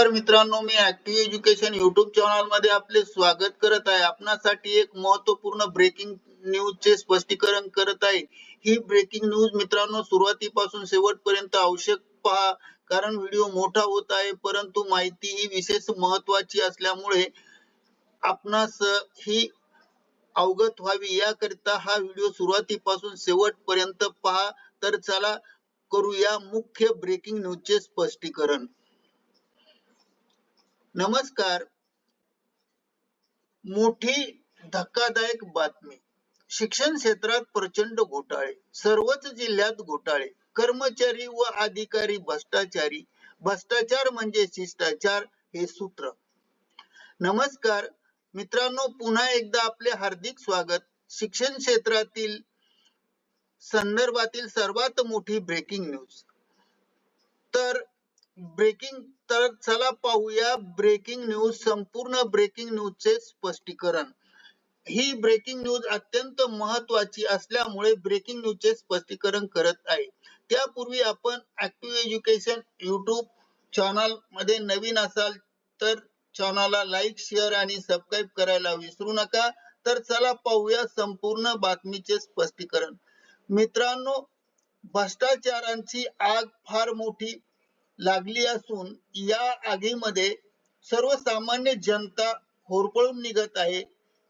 नमस्कार मित्रांनो मी ऍक्टिव्ह एज्युकेशन युट्यूब चॅनलमध्ये आपले स्वागत करत आहे. आपणासाठी एक महत्त्वपूर्ण ब्रेकिंग न्यूज चे स्पष्टीकरण करत आहे. ही ब्रेकिंग न्यूज मित्रांनो सुरुवातीपासून शेवटपर्यंत आवश्यक पहा कारण व्हिडिओ मोठा होत आहे परंतु माहिती ही विशेष महत्वाची असल्यामुळे आपणास ही अवगत व्हावी. याकरिता हा व्हिडिओ सुरुवातीपासून शेवटपर्यंत पहा. तर चला करूया मुख्य ब्रेकिंग न्यूजचे स्पष्टीकरण. नमस्कार. मोठी धक्कादायक बातमी. शिक्षण क्षेत्रात प्रचंड घोटाळे. सर्वच जिल्ह्यात घोटाळे. कर्मचारी व अधिकारी भ्रष्टाचारी. भ्रष्टाचार म्हणजे शिष्टाचार हे सूत्र. नमस्कार. मित्रांनो पुन्हा एकदा आपले हार्दिक स्वागत. शिक्षण क्षेत्रातील संदर्भातील सर्वात मोठी ब्रेकिंग न्यूज तर ब्रेकिंग तर चला पाहूया. ब्रेकिंग न्यूज संपूर्ण ब्रेकिंग न्यूजचे स्पष्टीकरण. ही ब्रेकिंग न्यूज अत्यंत महत्वाची असल्यामुळे ब्रेकिंग न्यूजचे स्पष्टीकरण करत आहे. त्यापूर्वी आपण ऍक्टिव्ह एज्युकेशन युट्यूब चॅनलमध्ये नवीन असाल तर चॅनलला लाईक शेअर आणि सबस्क्राईब करायला विसरू नका. तर चला पाहूया संपूर्ण बातमीचे स्पष्टीकरण. मित्रांनो भ्रष्टाचारांची आग फार मोठी लागली असून या आगीमध्ये सर्वसामान्य जनता होरपळून निघत आहे.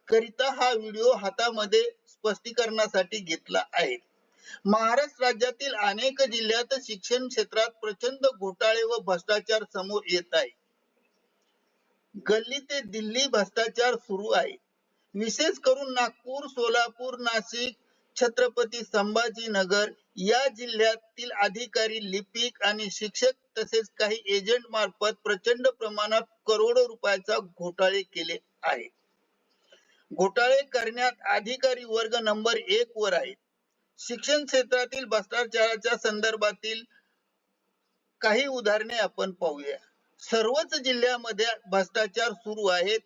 करिता हा व्हिडिओ हातामध्ये स्पष्टीकरणासाठी घेतला आहे. महाराष्ट्र राज्यातील अनेक जिल्ह्यात शिक्षण क्षेत्रात प्रचंड घोटाळे व भ्रष्टाचार समोर येत आहे. गल्ली ते दिल्ली भ्रष्टाचार सुरू आहे. विशेष करून नागपूर सोलापूर नाशिक छत्रपती संभाजीनगर या जिल्ह्यातील अधिकारी लिपिक आणि शिक्षक तसेच काही एजंट मार्फत प्रचंड प्रमाणात करोडो रुपयाचा घोटाळे केले आहे घोटाळे करण्यात अधिकारी वर्ग नंबर एक वर आहे शिक्षण क्षेत्रातील भ्रष्टाचाराच्या संदर्भातील काही उदाहरणे आपण पाहूया. सर्वच जिल्ह्यामध्ये भ्रष्टाचार सुरू आहेत.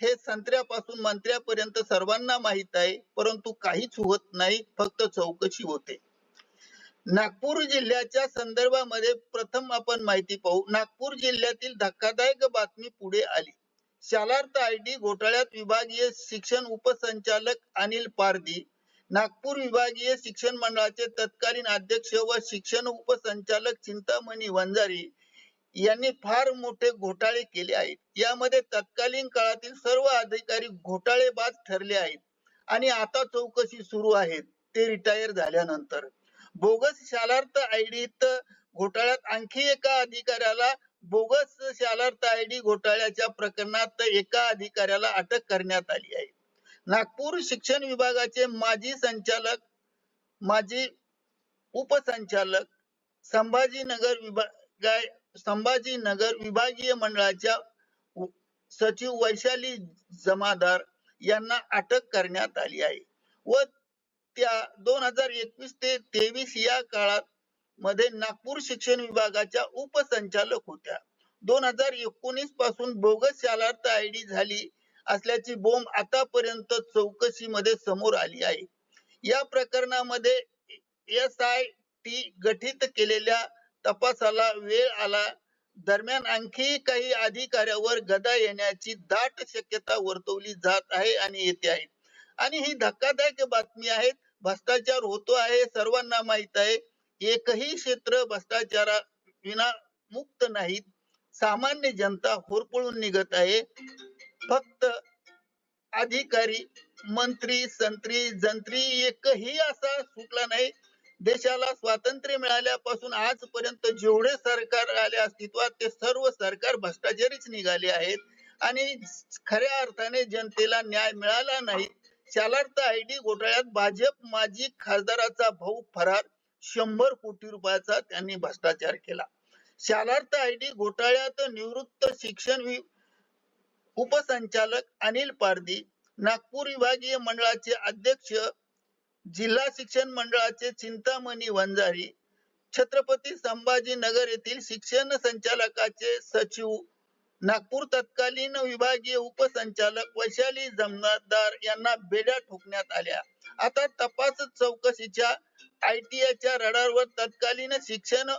हे संत्र्यापासून मंत्र्यापर्यंत सर्वांना माहीत आहे परंतु काहीच होत नाही फक्त चौकशी होते. नागपूर जिल्ह्याच्या संदर्भामध्ये प्रथम आपण माहिती पाहू. नागपूर जिल्ह्यातील धक्कादायक बातमी पुढे आली. शालार्थ आय डी घोटाळ्यात विभागीय शिक्षण उपसंचालक अनिल पारदी नागपूर विभागीय शिक्षण मंडळाचे तत्कालीन अध्यक्ष व शिक्षण उपसंचालक चिंतामणी वंजारी यांनी फार मोठे घोटाळे केले आहेत. यामध्ये तत्कालीन काळातील सर्व अधिकारी घोटाळेबाज ठरले आहेत आणि आता चौकशी सुरू आहे. ते रिटायर झाल्यानंतर. बोगस शालार्थ आयडीत घोटाळ्यात आणखी एका अधिकाऱ्याला बोगस शालार्थ आयडी घोटाळ्याच्या प्रकरणात एका अधिकाऱ्याला अटक करण्यात आली आहे. नागपूर शिक्षण विभागाचे माजी संचालक माजी उपसंचालक संभाजीनगर विभाग संभाजीनगर विभागीय मंडळाच्या सचिव वैशाली जमादार यांना अटक करण्यात आली आहे व त्या दोन हजार एकवीस ते तेवीस या काळात मध्ये नागपूर शिक्षण विभागाच्या उपसंचालक होत्या. दोन हजार एकोणीसपासून बोगस शालार्थ आयडी झाली असल्याची बोंब आतापर्यंत चौकशीमध्ये समोर आली आहे. या प्रकरणामध्ये एस आय टी गठीत केलेल्या तपासाला वेळ आला. दरम्यान आणखी काही अधिकाऱ्यावर गदा येण्याची दाट शक्यता वर्तवली जात आहे आणि येते आहे. आणि ही धक्कादायक बातमी आहेत भ्रष्टाचार होतो आहे सर्वांना माहीत आहे. एकही क्षेत्र भ्रष्टाचारा विना मुक्त नाहीत. सामान्य जनता होरपळून निघत आहे. फक्त अधिकारी मंत्री संत्री जंत्री एकही असा सुटला नाही. देशाला स्वातंत्र्य मिळाल्यापासून आजपर्यंत जेवढे सरकार आले अस्तित्वात ते सर्व सरकार भ्रष्टाचारीच निघाले आहेत. आणि खऱ्या अर्थाने जनतेला न्याय मिळाला नाही. शालार्थ आयडी घोटाळ्यात भाजप माजी खासदाराचा भाऊ फरार शंभर कोटी रुपयाचा त्यांनी भ्रष्टाचार केला. शालार्थ आयडी घोटाळ्यात निवृत्त शिक्षण उपसंचालक अनिल पारदी नागपूर विभागीय मंडळाचे अध्यक्ष जिल्हा शिक्षण मंडळाचे चिंतामणी वंजारी छत्रपती संभाजीनगर येथील शिक्षण संचालकाचे सचिव नागपूर तत्कालीन विभागीय उपसंचालक वैशाली जमनादार यांना बेड्या ठोकण्यात आल्या. आता तपास चौकशीच्या आयटीआयच्या रडारवर तत्कालीन शिक्षण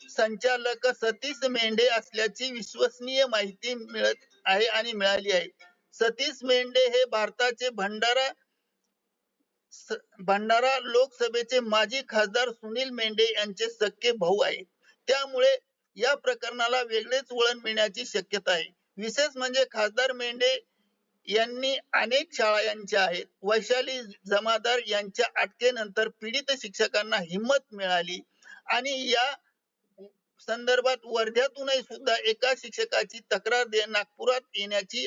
संचालक सतीश मेंढे असल्याची विश्वसनीय माहिती मिळत आहे आणि मिळाली आहे. सतीश मेंढे हे भारताचे भंडारा भंडारा लोकसभेचे माजी खासदार सुनील मेंढे यांचे सख्खे भाऊ आहे. त्यामुळे या प्रकरणाला वेगळेच वळण मिळण्याची शक्यता आहे. विशेष म्हणजे खासदार मेंढे यांनी अनेक शाळा यांच्या आहेत. वैशाली जमादार यांच्या अटकेनंतर पीडित शिक्षकांना हिंमत मिळाली आणि या संदर्भात वर्ध्यातूनही सुद्धा एका शिक्षकाची तक्रार दे नागपुरात येण्याची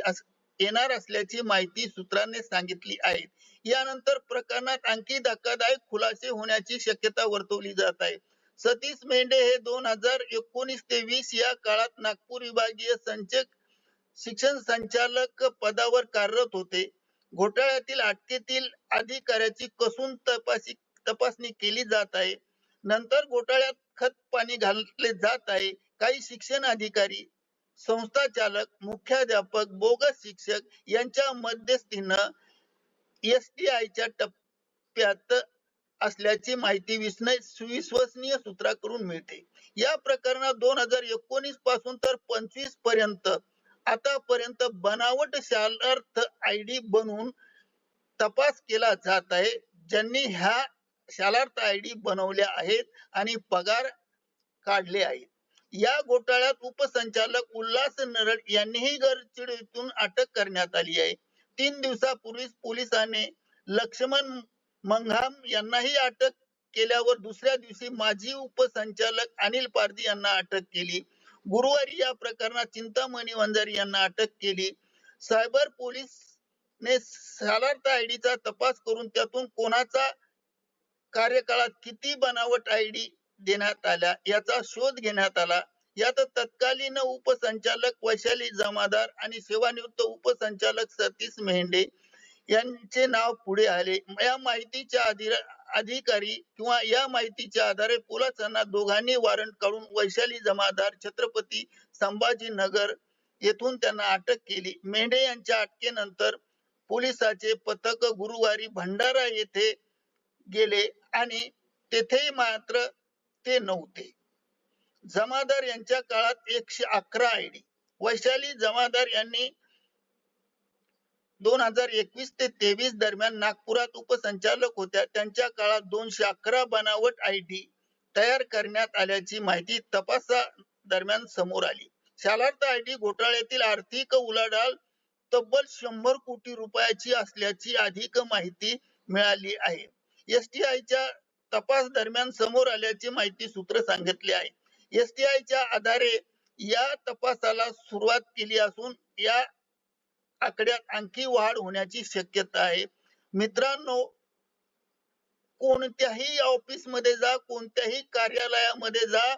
येणार असल्याची माहिती सूत्रांनी सांगितली आहे. यानंतर प्रकरणात आणखी धक्कादायक खुलासे होण्याची शक्यता वर्तवली जात आहे. सतीश मेंढे हे दोन हजार एकोणीस ते वीस या काळात नागपूर विभागीय संचक शिक्षण संचालक पदावर कार्यरत होते. घोटाळ्यातील अटकेतील अधिकाऱ्याची कसून तपासी तपासणी केली जात आहे. नंतर घोटाळ्यात खत पाणी घातले जात आहे. काही शिक्षण अधिकारी संस्था चालक मुख्याध्यापक बोगस शिक्षक यांच्या मध्यस्थीनं एस टी आयच्या टप्प्यात असल्याची माहिती विस्मय विश्वसनीय सूत्राकडून मिळते. या प्रकरणात दोन हजार एकोणीसपासून तर पंचवीसपर्यंत आतापर्यंत बनावट शालार्थ आय डी बनवून तपास केला जात आहे. ज्यांनी ह्या शालार्थ आय डी बनवल्या आहेत आणि पगार काढले आहेत. या घोटाळ्यात उपसंचालक उल्हास नरड यांनीही गडचिरोलीतून अटक करण्यात आली आहे. तीन दिवसापूर्वीच पोलिसांनी लक्ष्मण मंघाम यांनाही अटक केल्यावर दुसऱ्या दिवशी माजी उपसंचालक अनिल पारधी यांना अटक केली. गुरुवारी या प्रकरणात चिंतामणी वंजारी यांना अटक केली. सायबर पोलीस ने सालार्थ आयडीचा तपास करून त्यातून कोणाचा कार्यकाळात किती बनावट आयडी देण्यात आल्या याचा शोध घेण्यात आला. यात तत्कालीन उपसंचालक वैशाली जमादार आणि सेवानिवृत्त उपसंचालक सतीश मेहेंडे यांचे नाव पुढे आले. या माहितीच्या अधिकारी किंवा या माहितीच्या आधारे पोलिसांना दोघांनी वॉरंट काढून वैशाली जमादार छत्रपती संभाजीनगर येथून त्यांना अटक केली. मेंढे यांच्या अटकेनंतर पोलिसाचे पथक गुरुवारी भंडारा येथे गेले आणि तेथे मात्र ते नव्हते. जमादार यांच्या काळात एकशे अकरा आयडी वैशाली जमादार यांनी दोन हजार एकवीस ते तेवीस दरम्यान नागपुरात उपसंचालक होत्या. त्यांच्या काळात दोनशे अकरा बनावट आय डी तयार करण्यात आल्याची माहिती तपासा दरम्यान समोर आली. शालार्थ आय डी घोटाळ्यातील आर्थिक उलाढाल तब्बल शंभर कोटी रुपयाची असल्याची अधिक माहिती मिळाली आहे. एसटीआयच्या तपास दरम्यान समोर आल्याची माहिती सूत्र सांगितले आहे. एसटीआय च्या आधारे या तपासाला सुरुवात केली असून या आकड्यात आणखी वाढ होण्याची शक्यता आहे. मित्रांनो कोणत्याही ऑफिसमध्ये जा कोणत्याही कार्यालयामध्ये जा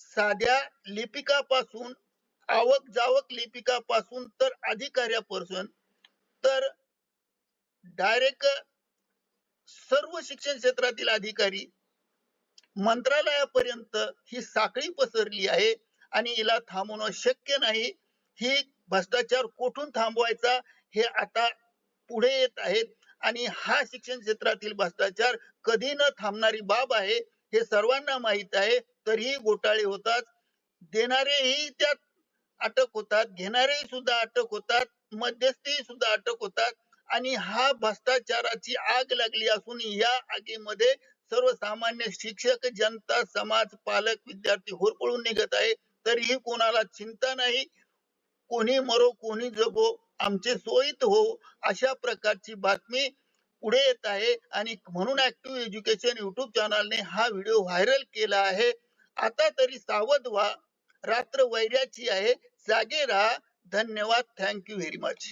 साध्या लिपिकापासून आवक जावक लिपिकापासून तर अधिकाऱ्यापासून तर डायरेक्ट सर्व शिक्षण क्षेत्रातील अधिकारी मंत्रालयापर्यंत ही साखळी पसरली आहे आणि हिला थांबवणं शक्य नाही. ही भ्रष्टाचार कुठून थांबवायचा हे आता पुढे येत आहेत. आणि हा शिक्षण क्षेत्रातील भ्रष्टाचार कधी न थांबणारी बाब आहे हे सर्वांना माहीत आहे. तरीही घोटाळे होतात. देणारेही त्यात अटक होतात. घेणारेही सुद्धा अटक होतात. मध्यस्थी सुद्धा अटक होतात. आणि हा भ्रष्टाचाराची आग लागली असून या आगीमध्ये सर्वसामान्य शिक्षक जनता समाज पालक विद्यार्थी होरपळून निघत आहे. तरीही कोणाला चिंता नाही. कोणी मरो कोणी जगो आमचे सोयीत हो अशा प्रकारची बातमी पुढे येत आहे. आणि म्हणून ऍक्टिव्ह एज्युकेशन युट्यूब चॅनलने हा व्हिडिओ व्हायरल केला आहे. आता तरी सावध व्हा. रात्र वैर्याची आहे. जागे राहा. धन्यवाद. Thank you very much